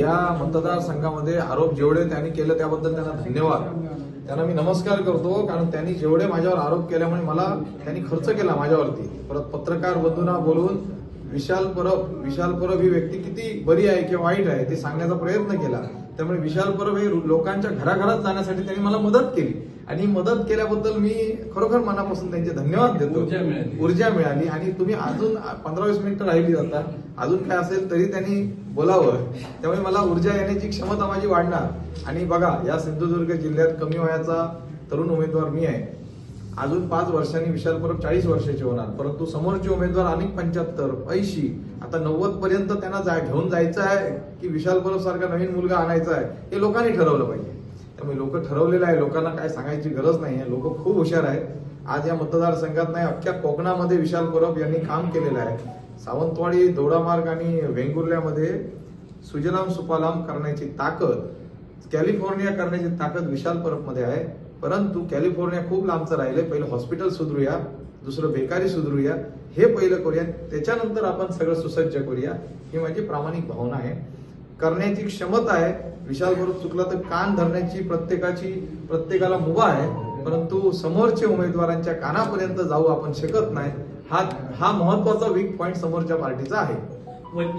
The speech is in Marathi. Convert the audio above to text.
या मतदारसंघामध्ये आरोप जेवढे त्यांनी केले त्याबद्दल त्यांना धन्यवाद. त्यांना मी नमस्कार करतो कारण त्यांनी जेवढे माझ्यावर आरोप केल्यामुळे मला त्यांनी खर्च केला माझ्यावरती. परत पत्रकार बंधूंना बोलून विशाल परब विशाल परब ही व्यक्ती किती बरी आहे किंवा वाईट आहे ते सांगण्याचा प्रयत्न केला. त्यामुळे विशाल परब हे लोकांच्या घराघरात जाण्यासाठी त्यांनी मला मदत केली. आणि मदत केल्याबद्दल मी खरोखर मनापासून त्यांचे धन्यवाद देतो. ऊर्जा मिळाली. ऊर्जा मिळाली. आणि तुम्ही अजून पंधरा वीस मिनिटं राहिली जाता अजून काय असेल तरी त्यांनी बोलावं. त्यामुळे मला ऊर्जा येण्याची क्षमता माझी वाढणार. आणि बघा या सिंधुदुर्ग जिल्ह्यात कमी वयाचा तरुण उमेदवार मी आहे. अजून पाच वर्षांनी विशाल परब चाळीस वर्षाचे होणार. परंतु समोरचे उमेदवार अनेक पंच्याहत्तर ऐंशी आता नव्वद पर्यंत त्यांना जा घेऊन जायचं आहे की विशाल परब सारखा नवीन मुलगा आणायचा आहे हे लोकांनी ठरवलं पाहिजे. त्यामुळे लोक ठरवलेलं आहे लोकांना काय सांगायची गरज नाही आहे. लोक खूप हुशार आहेत. आज या मतदारसंघात नाही अख्ख्या कोकणामध्ये विशाल परब यांनी काम केलेलं आहे. सावंतवाडी दोडामार्ग आणि वेंगुर्ल्यामध्ये सुजलाम सुपालाम करण्याची ताकद कॅलिफोर्निया करण्याची ताकद विशाल परबमध्ये आहे. परंतु कॅलिफोर्निया खूप लांबचं राहिले पहिलं हॉस्पिटल सुधरूया दुसरं बेकारी सुधरूया. हे पहिलं करूया. त्याच्यानंतर आपण सगळं सुसज्ज करूया. ही माझी प्रामाणिक भावना आहे. करण्याची क्षमता आहे. विशाल बरोबर चुकला तर कान धरण्याची प्रत्येकाची प्रत्येकाला मुभा आहे. परंतु समोरचे उमेदवारांच्या कानापर्यंत जाऊ आपण शकत नाही. हा हा महत्त्वाचा वीक पॉइंट समोरच्या पार्टीचा आहे. म्हणजे